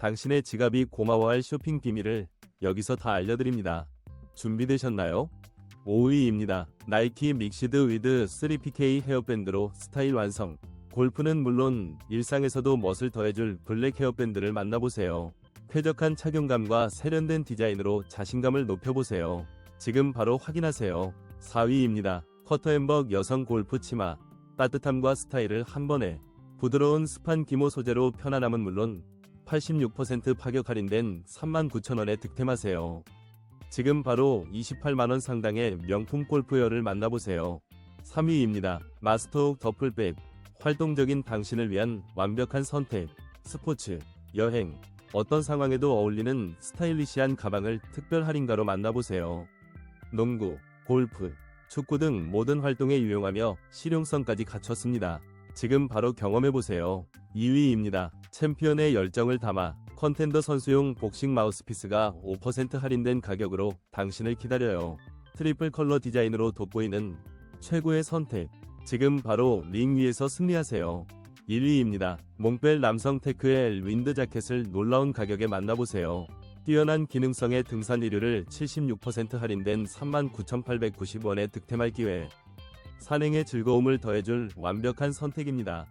당신의 지갑이 고마워할 쇼핑 비밀을 여기서 다 알려드립니다. 준비되셨나요? 5위입니다. 나이키 믹시드 위드 3PK 헤어밴드로 스타일 완성. 골프는 물론 일상에서도 멋을 더해줄 블랙 헤어밴드를 만나보세요. 쾌적한 착용감과 세련된 디자인으로 자신감을 높여보세요. 지금 바로 확인하세요. 4위입니다. 커터햄벅 여성 골프 치마. 따뜻함과 스타일을 한 번에 부드러운 스판 기모 소재로 편안함은 물론 86% 파격 할인된 39,000원에 득템하세요. 지금 바로 28만원 상당의 명품 골프웨어를 만나보세요. 3위입니다. 마스터옥 더플백. 활동적인 당신을 위한 완벽한 선택. 스포츠, 여행, 어떤 상황에도 어울리는 스타일리시한 가방을 특별 할인가로 만나보세요. 농구, 골프, 축구 등 모든 활동에 유용하며 실용성까지 갖췄습니다. 지금 바로 경험해보세요. 2위입니다. 챔피언의 열정을 담아 컨텐더 선수용 복싱 마우스피스가 5% 할인된 가격으로 당신을 기다려요. 트리플 컬러 디자인으로 돋보이는 최고의 선택. 지금 바로 링 위에서 승리하세요. 1위입니다. 몽벨 남성 테크엘 윈드 자켓을 놀라운 가격에 만나보세요. 뛰어난 기능성의 등산 이류를 76% 할인된 39,890원에 득템할 기회. 산행의 즐거움을 더해줄 완벽한 선택입니다.